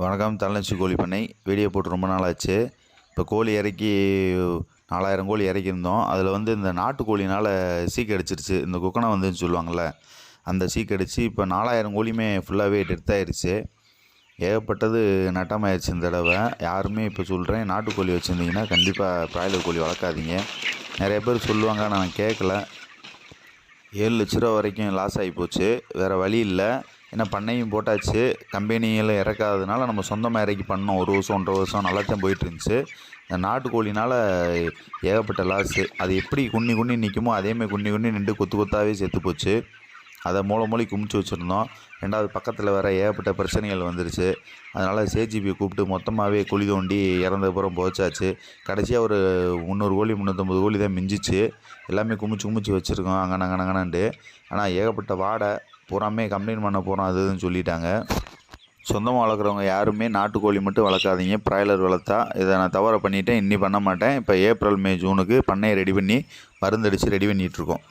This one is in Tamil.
வணக்கம் தலைநச்சி கோழி பண்ணை வீடியோ போட்டு ரொம்ப நாள் ஆச்சு இப்போ கோழி இறக்கி நாலாயிரம் கோழி இறக்கியிருந்தோம். அதில் வந்து இந்த நாட்டுக்கோழினால் சீக்கு அடிச்சிருச்சு. இந்த குக்கனை வந்துன்னு சொல்லுவாங்கள்ல அந்த சீக்கு அடித்து இப்போ நாலாயிரம் கோழியுமே ஃபுல்லாகவே டெத் ஏகப்பட்டது நட்டமாயிருச்சு இந்த தடவை. யாருமே இப்போ சொல்கிறேன் நாட்டுக்கோழி வச்சுருந்தீங்கன்னா கண்டிப்பாக பிராய்லர் கோழி வளர்க்காதீங்க. நிறைய பேர் சொல்லுவாங்க நான் கேட்கல ஏழு லட்ச ரூபா வரைக்கும் லாஸ் ஆகி போச்சு. வேறு வழி இல்லை. ஏன்னா பண்ணையும் போட்டாச்சு. கம்பெனியில் இறக்காததுனால நம்ம சொந்தமாக இறக்கி பண்ணோம். ஒரு வருஷம் ஒன்றரை வருஷம் நல்லா தான் போயிட்டு இருந்துச்சு. இந்த நாட்டுக்கோழினால் ஏகப்பட்ட லாஸு அது எப்படி குன்னி குன்னி நிற்குமோ அதேமாதிரி குன்னி குன்னி நின்று கொத்து கொத்தாவே செத்து போச்சு. அதை மூளை மூளை குமிச்சு வச்சுருந்தோம். ரெண்டாவது பக்கத்தில் வேறு ஏகப்பட்ட பிரச்சனைகள் வந்துருச்சு. அதனால் சேஜிபி கூப்பிட்டு மொத்தமாகவே குழி தோண்டி இறந்தப்புறம் போச்சாச்சு. கடைசியாக ஒரு முந்நூறு கோழி முந்நூற்றம்பது கோழி தான் மிஞ்சிச்சு. எல்லாமே குமிச்சு குமிச்சு வச்சுருக்கோம். அங்கே நாங்கள் அங்கனங்கனன்ட்டு ஆனால் ஏகப்பட்ட வாடை பூராமே கம்ப்ளைண்ட் பண்ண போகிறோம் அது இதுன்னு சொல்லிட்டாங்க. சொந்தமாக வளர்க்குறவங்க யாருமே நாட்டுக்கோழி மட்டும் வளர்க்காதீங்க. ப்ராய்லர் வளர்த்தா இதை நான் தவற பண்ணிவிட்டேன் இன்னி பண்ண மாட்டேன். இப்போ ஏப்ரல் மே ஜூனுக்கு பண்ணையை ரெடி பண்ணி மருந்தடித்து ரெடி பண்ணிகிட்ருக்கோம்